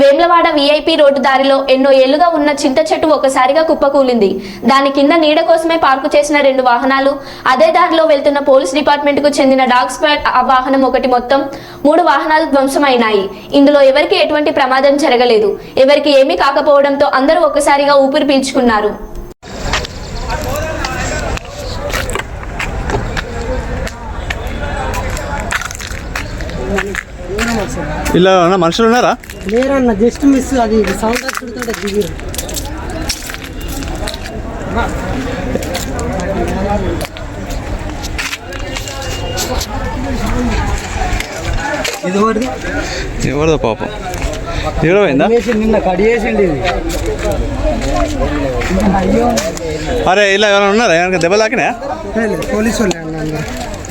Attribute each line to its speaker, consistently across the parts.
Speaker 1: Vemulawada VIP road దారిలో ఎన్నో ఏళ్ళుగా ఉన్న చింత చెట్టు ఒకసారిగా కుప్పకూలింది. దాని కింద నీడ కోసమే పార్కు చేసిన రెండు వాహనాలు అదే దారిలో వెళ్తున్న పోలీస్ డిపార్ట్మెంట్కు చెందిన డాగ్ స్క్వాడ్ ఆ వాహనం ఒకటి మొత్తం మూడు వాహనాలు ధ్వంసమైనాయి. ఇందులో ఎవరికి ఎటువంటి ప్రమాదం జరగలేదు. ఎవరికి ఏమీ కాకపోవడంతో అందరూ ఒకసారిగా ఊపిరి పీల్చుకున్నారు.
Speaker 2: ఇలా మనుషులు ఉన్నారా?
Speaker 3: లేరన్న జస్ట్ మిస్ అది సౌండ్ దిగిరు ఇది ఒకటి
Speaker 2: ఎవరిదో పాపం. పోయిందా?
Speaker 3: నిన్న కడిగేసిండి ఇది.
Speaker 2: అరే ఇలా ఎవరైనా ఉన్నారా? ఎవరికి దెబ్బ తాకినా
Speaker 3: పోలీసు వాళ్ళు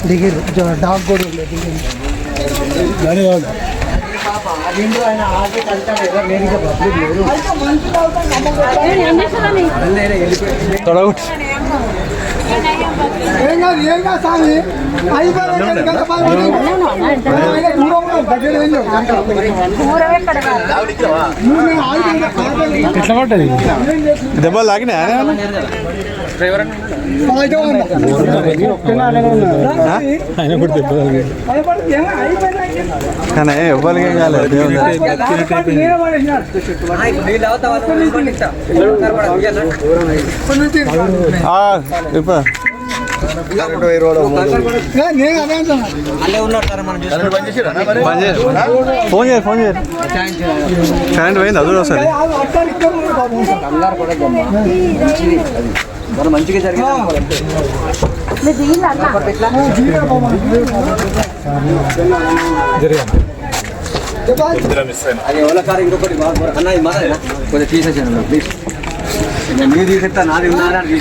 Speaker 3: దిగిరు జ- డాగ్ కూడా దిగిరు
Speaker 2: తొడగొట్టి.
Speaker 4: ఏం కాదు కాదు స్వామి.
Speaker 2: ఎట్లా పడ్డది? దెబ్బలు
Speaker 4: ఉన్నా.
Speaker 2: ఆయన కూడా దెబ్బ
Speaker 4: భయపడకు, ఏం అయిపోయినా.
Speaker 2: కానీ ఎవరికి ఏం కాలేదు. ఇప్పుడు ఫోన్ చేయాలి ఫోన్ చేయాలి కరెంట్ పోయింది అదురు ఒకసారి
Speaker 5: అది ఎవరి కారు ఇంకొకటి అన్న ఇది మాదేనా కొంచెం తీసేసాను ప్లీజ్ నేను తీసేస్తా నాది ఉన్నారా